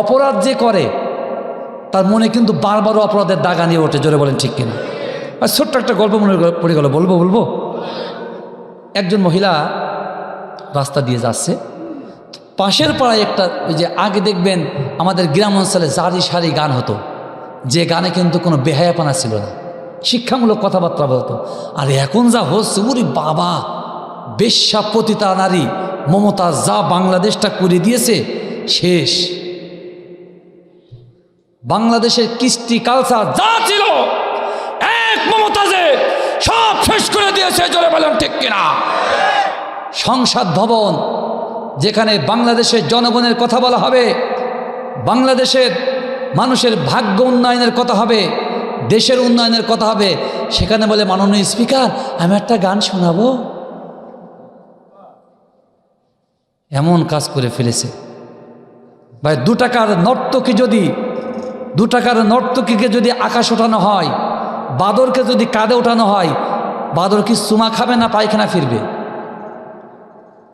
অপরাধ যে করে, তার মনে কিন্তু বারবার অপরাধের দাগা নিয়ে ওঠে, জোরে বলেন ঠিক কিনা? আর ছোট্ট একটা গল্প মনে পড়ে গেল, বলব বলব? একজন মহিলা রাস্তা দিয়ে যাচ্ছে, পাশের পাড়ায় একটা, ওই যে আগে দেখবেন আমাদের গ্রাম অঞ্চলে জারি সারি গান হতো, যে গানে কিন্তু কোনো বেহায়াপানা ছিল না, শিক্ষামূলক কথাবার্তা বলতো, আর এখন যা হচ্ছে, উরি বাবা বেশ্যা পতিতা নারী, মমতা যা বাংলাদেশটা করে দিয়েছে, শেষ। বাংলাদেশের কৃষ্টি কালচার যা ছিল, এক মমতাজে সব শেষ করে দিয়েছে, জোরে বলেন ঠিক কিনা? সংসদ ভবন, যেখানে বাংলাদেশের জনগণের কথা বলা হবে, বাংলাদেশের মানুষের ভাগ্য উন্নয়নের কথা হবে, দেশের উন্নয়নের কথা হবে, সেখানে বলে মাননীয় স্পিকার, আমি একটা গান শোনাবো? এমন কাজ করে ফেলেছে। ভাই, দু টাকার নর্তকী যদি দু টাকার নর্তকীকে যদি আকাশ ওঠানো হয়, বাদরকে যদি কাঁধে ওঠানো হয়, বাদর কি সুমা খাবে না পায়খানা ফিরবে?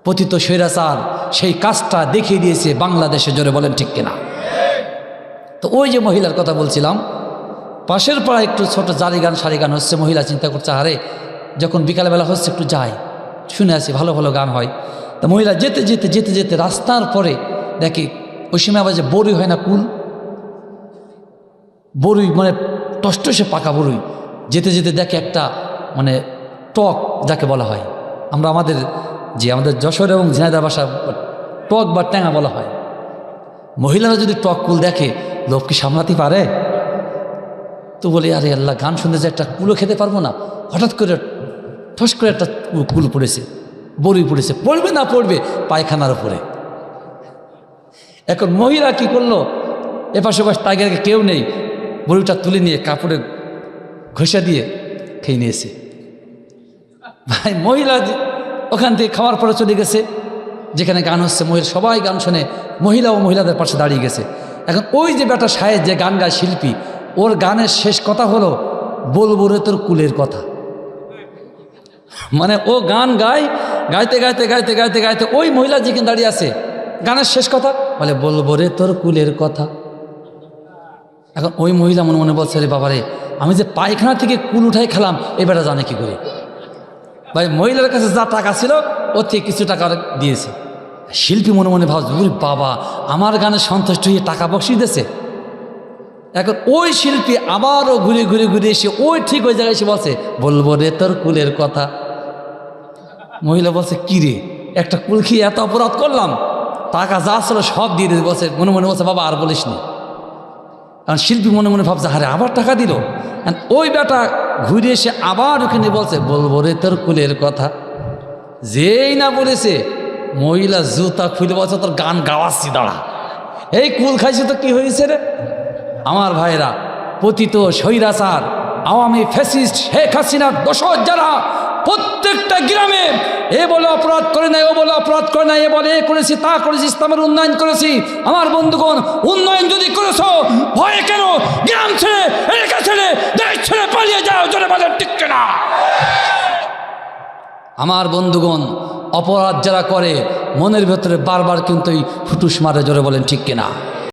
পতিত স্বৈরাচার সেই কাজটা দেখিয়ে দিয়েছে বাংলাদেশে, জোরে বলেন ঠিক কিনা? তো ওই যে মহিলার কথা বলছিলাম, পাশের পাড়া একটু ছোট জারি গান সারি গান হচ্ছে, মহিলা চিন্তা করছে, আরে, যখন বিকালবেলা হচ্ছে একটু যাই। শুনে আসি, ভালো ভালো গান হয়। তা মহিলা যেতে যেতে যেতে যেতে রাস্তার পরে দেখি, ওই সময় আবার যে বড়ি হয় না, কুল। বড়ুই মানে টসটসে পাকা বরুই। যেতে যেতে দেখে একটা মানে টক যাকে বলা হয়। আমরা আমাদের, যে আমাদের যশোর এবং ঝিনাইদার বাসা টক বা ট্যাঙা বলা হয়। মহিলারা যদি টক কুল দেখে লোক কি সামলাতে পারে? তো বলি, আরে আল্লাহ, গান শুনতে যে একটা কুলো খেতে পারব না। হঠাৎ করে ঠস করে একটা কুল পড়েছে বড়ি পড়েছে। পড়বে না পড়বে, পায়খানার উপরে। এখন মহিলা কি করল? এপাশে ওপাশ টাইগারকে কেউ নেই। বড়িটা তুলে নিয়ে কাপড়ে ঘষা দিয়ে খেয়ে নিয়েছে। ভাই, মহিলা ওখান থেকে খাওয়ার পরে চলে গেছে, যেখানে গান হচ্ছে, মহিলা সবাই গান শুনে, মহিলা ও মহিলাদের পাশে দাঁড়িয়ে গেছে। এখন ওই যে বেটা সাহেব, যে গান গায় শিল্পী, ওর গানের শেষ কথা হলো, বলব রে তোর কুলের কথা। মানে ও গান গায়, গাইতে গাইতে গাইতে গাইতে গাইতে ওই মহিলা যেখানে দাঁড়িয়ে আছে, গানের শেষ কথা বলে, বলব রে তোর কুলের কথা। এখন ওই মহিলা মনে মনে বলছে রে বাবারে, আমি যে পায়খানা থেকে কুল উঠাই খেলাম, এবারে জানে কি করে? ভাই, মহিলার কাছে যা টাকা ছিল, ওর থেকে কিছু টাকা দিয়েছে। শিল্পী মনে মনে ভাবছে, "ওরে বাবা, আমার গানে সন্তুষ্ট হয়ে টাকা বসিয়ে দিয়েছে? এখন ওই শিল্পী আবারও ঘুরে ঘুরে ঘুরে এসে, ওই ঠিক ওই জায়গায় এসে বলছে, বলব রে তোর কুলের কথা। মহিলা বলছে, কি রে, একটা কুল খেয়ে এত অপরাধ করলাম? টাকা যা ছিল সব দিয়ে দিতে বলছে, মনে মনে বলছে, বাবা, আর বলিস নি কারণ শিল্পী মনে মনে ভাবছে, আরে আবার টাকা দিল? ওই বেটা ঘুরে এসে আবার ওখানে বলছে, বলব রে তোর কুলের কথা। যেই না বলেছে, মহিলা জুতা খুলে বলছে, তোর গান গাওয়াচ্ছি, দাঁড়া। এই কুল খাইছে তো কি হয়েছে রে? আমার ভাইরা, পতিত স্বৈরাচার, আওয়ামী ফ্যাসিস্ট শেখ হাসিনার দোষর যারা, প্রত্যেকটা গ্রামে এ বলে অপরাধ করে নাই, ও বলে অপরাধ করে নাই, এ বলে এ করেছি, তা করেছি, ইসলামের উন্নয়ন করেছি। আমার বন্ধুগণ, উন্নয়ন যদি করেছ জোরে বলেন না আমার বন্ধুগণ, অপরাধ যারা করে, মনের ভেতরে বারবার কিন্তু ফুটুস মারে জোরে বলেন, ঠিক কিনা?